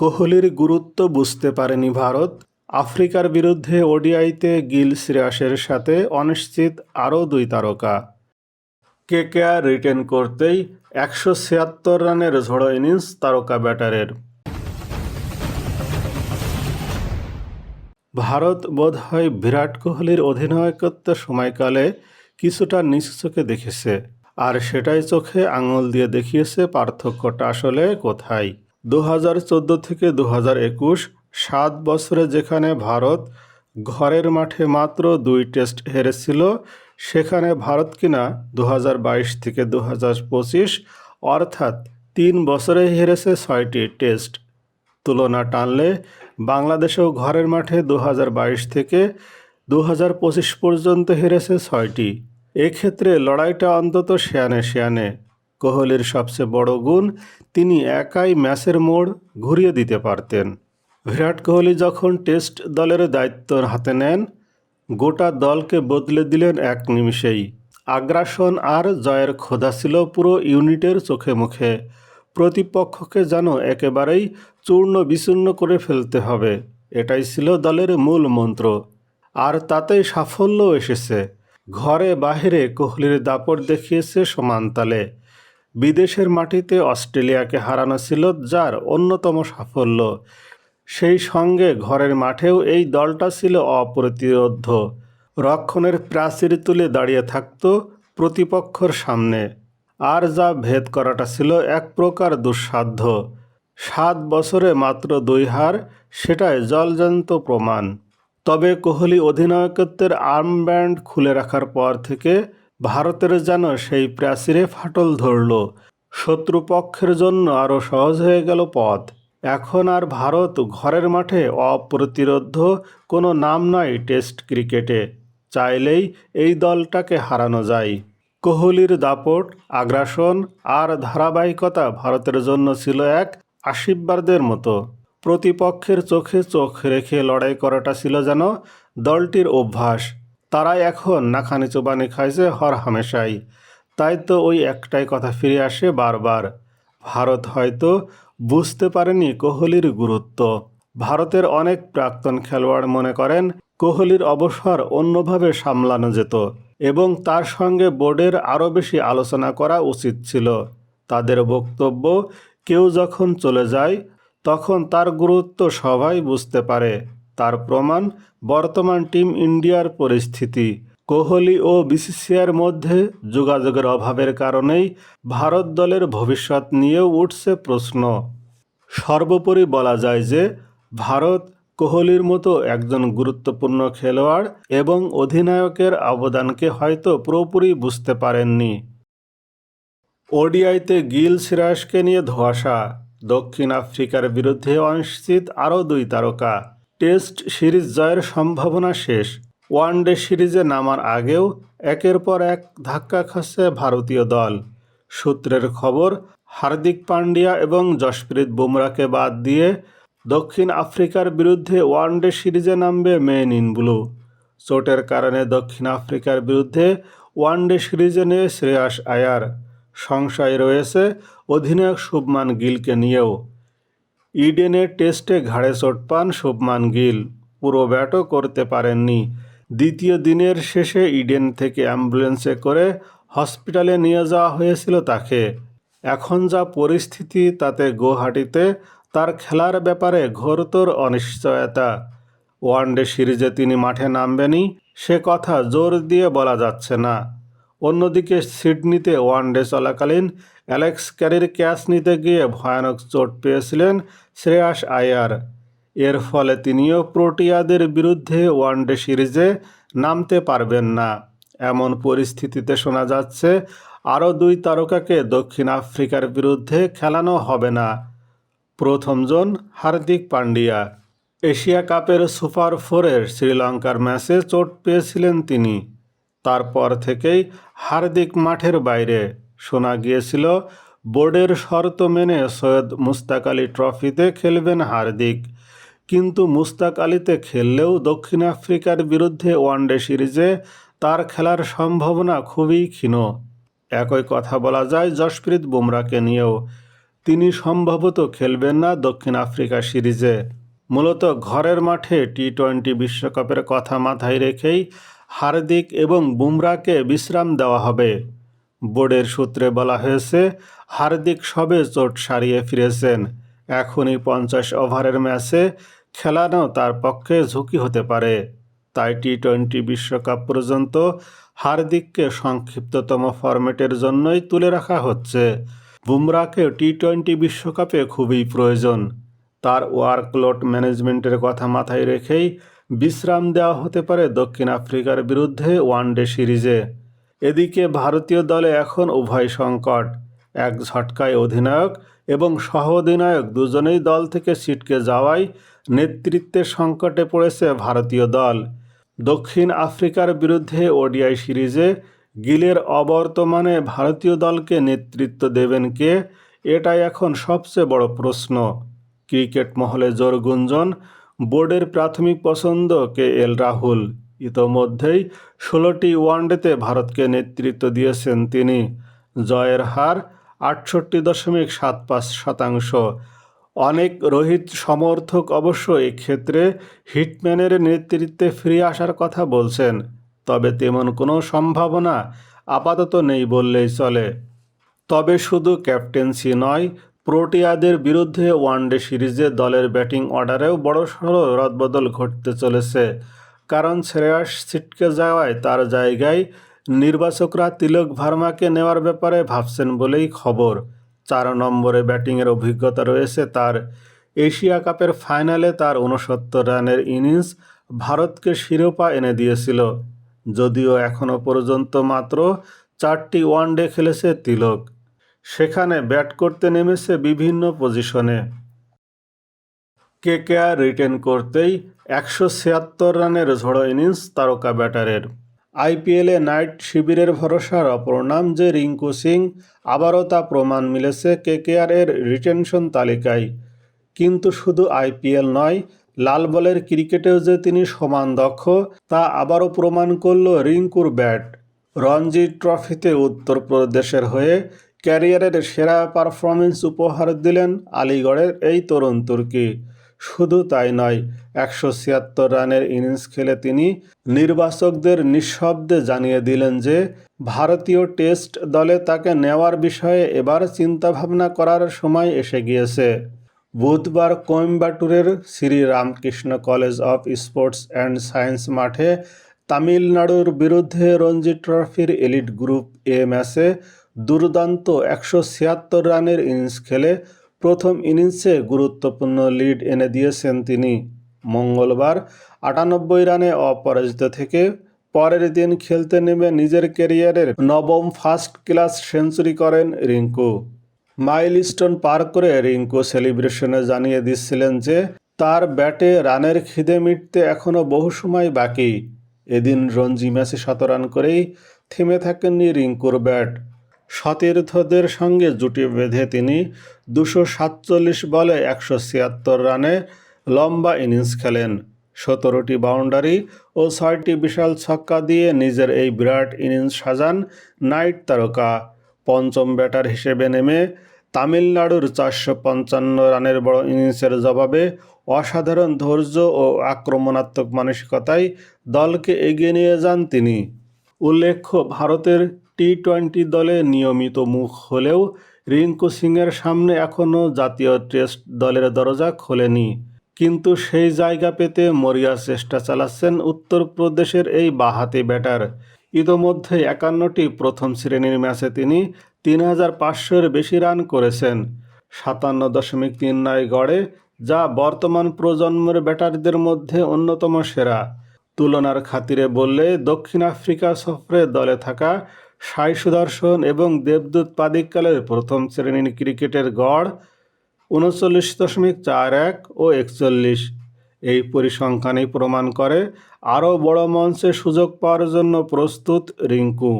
কোহলির গুরুত্ব বুঝতে পারেনি ভারত। আফ্রিকার বিরুদ্ধে ওডিআইতে গিল শ্রেয়াসের সাথে অনিশ্চিত আরও দুই তারকা। কেকেআর রিটেন করতেই একশো ছিয়াত্তর রানের ঝোড়ো ইনিংস তারকা ব্যাটারের। ভারত বোধহয় বিরাট কোহলির অধিনায়কত্বের সময়কালে কিছুটা নিচু চোখে দেখেছে, আর সেটাই চোখে আঙুল দিয়ে দেখিয়েছে পার্থক্যটা আসলে কোথায়? দু হাজার চোদ্দ থেকে দু হাজার একুশ, সাত বছরে যেখানে ভারত ঘরের মাঠে মাত্র দুই টেস্ট হেরেছিল, সেখানে ভারত কিনা দু হাজার বাইশ থেকে দু হাজার পঁচিশ, অর্থাৎ তিন বছরে হেরেছে ছয়টি টেস্ট। তুলনা টানলে বাংলাদেশেও ঘরের মাঠে দু হাজার বাইশ থেকে দু হাজার পঁচিশ পর্যন্ত হেরেছে ছয়টি। এক্ষেত্রে লড়াইটা অন্তত শেয়ানে শেয়ানে কোহলির সবচেয়ে বড় গুণ, তিনি একাই ম্যাচের মোড় ঘুরিয়ে দিতে পারতেন। বিরাট কোহলি যখন টেস্ট দলের দায়িত্ব হাতে নেন, গোটা দলকে বদলে দিলেন এক নিমিষেই। আগ্রাসন আর জয়ের ক্ষোধা ছিল পুরো ইউনিটের চোখে মুখে। প্রতিপক্ষকে যেন একেবারেই চূর্ণ বিচূর্ণ করে ফেলতে হবে, এটাই ছিল দলের মূল মন্ত্র। আর তাতেই সাফল্য এসেছে। ঘরে বাহিরে কোহলির দাপট দেখিয়েছে সমানতালে বিদেশের মাটিতে অস্ট্রেলিয়াকে হারানো ছিল যার অন্যতম সাফল্য। সেই সঙ্গে ঘরের মাঠেও এই দলটা ছিল অপ্রতিরোধ্য রক্ষণের প্রাচীর তুলে দাঁড়িয়ে থাকত প্রতিপক্ষর সামনে। আর যা ভেদ করাটা ছিল এক প্রকার দুঃসাধ্য। সাত বছরে মাত্র দুই হার, সেটাই জলজান্ত প্রমাণ। তবে কোহলি অধিনায়কত্বের আর্মব্যান্ড খুলে রাখার পর থেকে ভারতের যেন সেই প্রাচীরে ফাটল ধরল। শত্রুপক্ষের জন্য আরও সহজ হয়ে গেল পথ। এখন আর ভারত ঘরের মাঠে অপ্রতিরোধ্য কোনো নাম নাই টেস্ট ক্রিকেটে। চাইলেই এই দলটাকে হারানো যায়। কোহলির দাপট, আগ্রাসন আর ধারাবাহিকতা ভারতের জন্য ছিল এক আশীর্বাদের মতো। প্রতিপক্ষের চোখে চোখ রেখে লড়াই করাটা ছিল যেন দলটির অভ্যাস। তারাই এখন নাখানি চোবানি খাইছে হর হামেশাই। তাই তো ওই একটাই কথা ফিরে আসে বারবার। ভারত হয়তো বুঝতে পারেনি কোহলির গুরুত্ব। ভারতের অনেক প্রাক্তন খেলোয়াড় মনে করেন, কোহলির অবসর অন্যভাবে সামলানো যেত এবং তার সঙ্গে বোর্ডের আরও বেশি আলোচনা করা উচিত ছিল। তাদের বক্তব্য, কেউ যখন চলে যায়, তখন তার গুরুত্ব সবাই বুঝতে পারে। তার প্রমাণ বর্তমান টিম ইন্ডিয়ার পরিস্থিতি। কোহলি ও বিসিসিআর মধ্যে যোগাযোগের অভাবের কারণেই ভারত দলের ভবিষ্যৎ নিয়েও উঠছে প্রশ্ন। সর্বোপরি বলা যায় যে, ভারত কোহলির মতো একজন গুরুত্বপূর্ণ খেলোয়াড় এবং অধিনায়কের অবদানকে হয়তো পুরোপুরি বুঝতে পারেননি। ওডিআইতে গিল সিরাজকে নিয়ে ধোয়াশা। দক্ষিণ আফ্রিকার বিরুদ্ধে অনিশ্চিত আরও দুই তারকা। টেস্ট সিরিজ জয়ের সম্ভাবনা শেষ। ওয়ানডে সিরিজে নামার আগেও একের পর এক ধাক্কা খাচ্ছে ভারতীয় দল। সূত্রের খবর, হার্দিক পান্ডিয়া এবং যশপ্রীত বুমরাকে বাদ দিয়ে দক্ষিণ আফ্রিকার বিরুদ্ধে ওয়ানডে সিরিজে নামবে মেন ইন ব্লু। চোটের কারণে দক্ষিণ আফ্রিকার বিরুদ্ধে ওয়ানডে সিরিজে নিয়ে শ্রেয়াস আয়ার। সংশয় রয়েছে অধিনায়ক শুভমান গিলকে নিয়েও। ইডেনে টেস্টে ঘাড়ে চোট পান শুভমান গিল। পুরো ব্যাটও করতে পারেননি। দ্বিতীয় দিনের শেষে ইডেন থেকে অ্যাম্বুলেন্সে করে হসপিটালে নিয়ে যাওয়া হয়েছিল তাকে। এখন যা পরিস্থিতি তাতে গুয়াহাটিতে তার খেলার ব্যাপারে ঘোরতর অনিশ্চয়তা। ওয়ানডে সিরিজে তিনি মাঠে নামবেনই, সে কথা জোর দিয়ে বলা যাচ্ছে না। অন্যদিকে সিডনিতে ওয়ানডে চলাকালীন অ্যালেক্স ক্যারির ক্যাচ নিতে গিয়ে ভয়ানক চোট পেয়েছিলেন শ্রেয়াস আয়ার। এর ফলে তিনিও প্রোটিয়াদের বিরুদ্ধে ওয়ানডে সিরিজে নামতে পারবেন না। এমন পরিস্থিতিতে শোনা যাচ্ছে, আরও দুই তারকাকে দক্ষিণ আফ্রিকার বিরুদ্ধে খেলানো হবে না। প্রথমজন হার্দিক পান্ডিয়া এশিয়া কাপের সুপার ফোরের শ্রীলঙ্কার ম্যাচে চোট পেয়েছিলেন তিনি। তারপর থেকেই হার্দিক মাঠের বাইরে শোনা গিয়েছিল, বোর্ডের শর্ত মেনে সৈয়দ মুস্তাক আলী ট্রফিতে খেলবেন হার্দিক। কিন্তু মুস্তাক আলীতে খেললেও দক্ষিণ আফ্রিকার বিরুদ্ধে ওয়ানডে সিরিজে তার খেলার সম্ভাবনা খুবই ক্ষীণ। একই কথা বলা যায় জশপ্রীত বুমরাকে নিয়েও। তিনি সম্ভবত খেলবেন না দক্ষিণ আফ্রিকা সিরিজে। মূলত ঘরের মাঠে টি টোয়েন্টি বিশ্বকাপের কথা মাথায় রেখেই হার্দিক এবং বুমরাকে বিশ্রাম দেওয়া হবে। বোর্ডের সূত্রে বলা হয়েছে, হার্দিক সবে চোট সারিয়ে ফিরেছেন। এখনই পঞ্চাশ ওভারের ম্যাচে খেলানো তার পক্ষে ঝুঁকি হতে পারে। তাই টি টোয়েন্টি বিশ্বকাপ পর্যন্ত হার্দিককে সংক্ষিপ্ততম ফরম্যাটের জন্যই তুলে রাখা হচ্ছে। বুমরাকে টি টোয়েন্টি বিশ্বকাপে খুবই প্রয়োজন। তার ওয়ার্কলোড ম্যানেজমেন্টের কথা মাথায় রেখেই বিশ্রাম দেওয়া হতে পারে দক্ষিণ আফ্রিকার বিরুদ্ধে ওয়ানডে সিরিজে। এদিকে ভারতীয় দলে এখন উভয় সংকট। এক ঝটকায় অধিনায়ক এবং সহ অধিনায়ক দুজনেই দল থেকে ছিটকে যাওয়ায় নেতৃত্বের সংকটে পড়েছে ভারতীয় দল। দক্ষিণ আফ্রিকার বিরুদ্ধে ওডিআই সিরিজে গিলের অবর্তমানে ভারতীয় দলকে নেতৃত্ব দেবেন কে, এটাই এখন সবচেয়ে বড় প্রশ্ন। ক্রিকেট মহলে জোর গুঞ্জন বোর্ডের প্রাথমিক পছন্দ কে এল রাহুল। ইতোমধ্যেই ষোলোটি ওয়ানডেতে ভারতকে নেতৃত্ব দিয়েছেন তিনি। জয়ের হার আটষট্টি দশমিক সাত পাঁচ শতাংশ। অনেক রোহিত সমর্থক অবশ্য এক্ষেত্রে হিটম্যানের নেতৃত্বে ফিরে আসার কথা বলছেন, তবে তেমন কোনো সম্ভাবনা আপাতত নেই বললেই চলে। তবে শুধু ক্যাপ্টেন্সি নয় প্রোটিয়াদের বিরুদ্ধে ওয়ানডে সিরিজে দলের ব্যাটিং অর্ডারেও বড়সড় রদবদল ঘটতে চলেছে। কারণ শ্রেয়াস ছিটকে যাওয়ায় তার জায়গায় নির্বাচকরা তিলক ভার্মাকে নেওয়ার ব্যাপারে ভাবছেন বলেই খবর। চার নম্বরে ব্যাটিংয়ের অভিজ্ঞতা রয়েছে তার। এশিয়া কাপের ফাইনালে তার উনসত্তর রানের ইনিংস ভারতকে শিরোপা এনে দিয়েছিল। যদিও এখনও পর্যন্ত মাত্র চারটি ওয়ানডে খেলেছে তিলক। সেখানে ব্যাট করতে নেমেছে বিভিন্ন পজিশনে। কেকেআর রিটেন করতেই একশো ছিয়াত্তর রানের ঝড়ো ইনিংস তারকা ব্যাটারের। আইপিএলে নাইট শিবিরের ভরসার অপর নাম যে রিঙ্কু সিং, আবারও তা প্রমাণ মিলেছে কেকেআর এর রিটেনশন তালিকায়। কিন্তু শুধু আইপিএল নয়, লাল বলের ক্রিকেটেও যে তিনি সমান দক্ষ, তা আবারও প্রমাণ করল রিঙ্কুর ব্যাট। রঞ্জি ট্রফিতে উত্তরপ্রদেশের হয়ে ক্যারিয়ারের সেরা পারফরমেন্স উপহার দিলেন আলিগড়ের এই তরুণ তুর্কি। শুধু তাই নয়, একশো ছিয়াত্তর রানের ইনিংস খেলে তিনি নির্বাচকদের নিঃশব্দে জানিয়ে দিলেন যে ভারতীয় টেস্ট দলে তাকে নেওয়ার বিষয়ে এবার চিন্তাভাবনা করার সময় এসে গিয়েছে। বুধবার কোয়েম্বাটুরের Shri Ramakrishna college of sports and science মাঠে তামিলনাড়ুর বিরুদ্ধে রঞ্জি ট্রফির এলিট গ্রুপ এ ম্যাচে দুর্দান্ত একশো ছিয়াত্তর রানের ইনিংস খেলে প্রথম ইনিংসে গুরুত্বপূর্ণ লিড এনে দিয়েছেন তিনি। মঙ্গলবার আটানব্বই রানে অপরাজিত থেকে পরের দিন খেলতে নেমে নিজের ক্যারিয়ারের নবম ফার্স্ট ক্লাস সেঞ্চুরি করেন রিঙ্কু। মাইলস্টোন পার করে রিঙ্কু সেলিব্রেশনে জানিয়ে দিচ্ছিলেন যে, তার ব্যাটে রানের খিদে মিটতে এখনও বহু সময় বাকি। এদিন রঞ্জি ম্যাচে শত রান করেই থেমে থাকেননি রিঙ্কুর ব্যাট। সতীর্থদের সঙ্গে জুটি বেঁধে তিনি দুশো সাতচল্লিশ বলে একশো ছিয়াত্তর রানে লম্বা ইনিংস খেলেন। সতেরোটি বাউন্ডারি ও ছয়টি বিশাল ছক্কা দিয়ে নিজের এই বিরাট ইনিংস সাজান নাইট তারকা। পঞ্চম ব্যাটার হিসেবে নেমে তামিলনাড়ুর চারশো পঞ্চান্ন রানের বড় ইনিংসের জবাবে অসাধারণ ধৈর্য ও আক্রমণাত্মক মানসিকতায় দলকে এগিয়ে নিয়ে যান তিনি। উল্লেখ্য, ভারতের টি টোয়েন্টি দলে নিয়মিত মুখ হলেও রিঙ্কু সিংয়ের সামনে এখনও জাতীয় টেস্ট দলের দরজা খোলেনি। কিন্তু সেই জায়গা পেতে মরিয়া চেষ্টা চালাচ্ছেন উত্তরপ্রদেশের এই বাহাতি ব্যাটার। ইতোমধ্যে একান্নটি প্রথম শ্রেণির ম্যাচে তিনি তিন হাজার পাঁচশোর বেশি রান করেছেন। সাতান্ন দশমিক তিন নয় গড়ে, যা বর্তমান প্রজন্মের ব্যাটারদের মধ্যে অন্যতম সেরা। তুলনার খাতিরে বললে দক্ষিণ আফ্রিকা সফরে দলে থাকা সাই সুদর্শন এবং দেবদূত পাদিককালের প্রথম শ্রেণির ক্রিকেটের গড় উনচল্লিশ দশমিক চার এক ও একচল্লিশ। এই পরিসংখ্যানই প্রমাণ করে আরও বড় মঞ্চে সুযোগ পাওয়ার জন্য প্রস্তুত রিঙ্কু।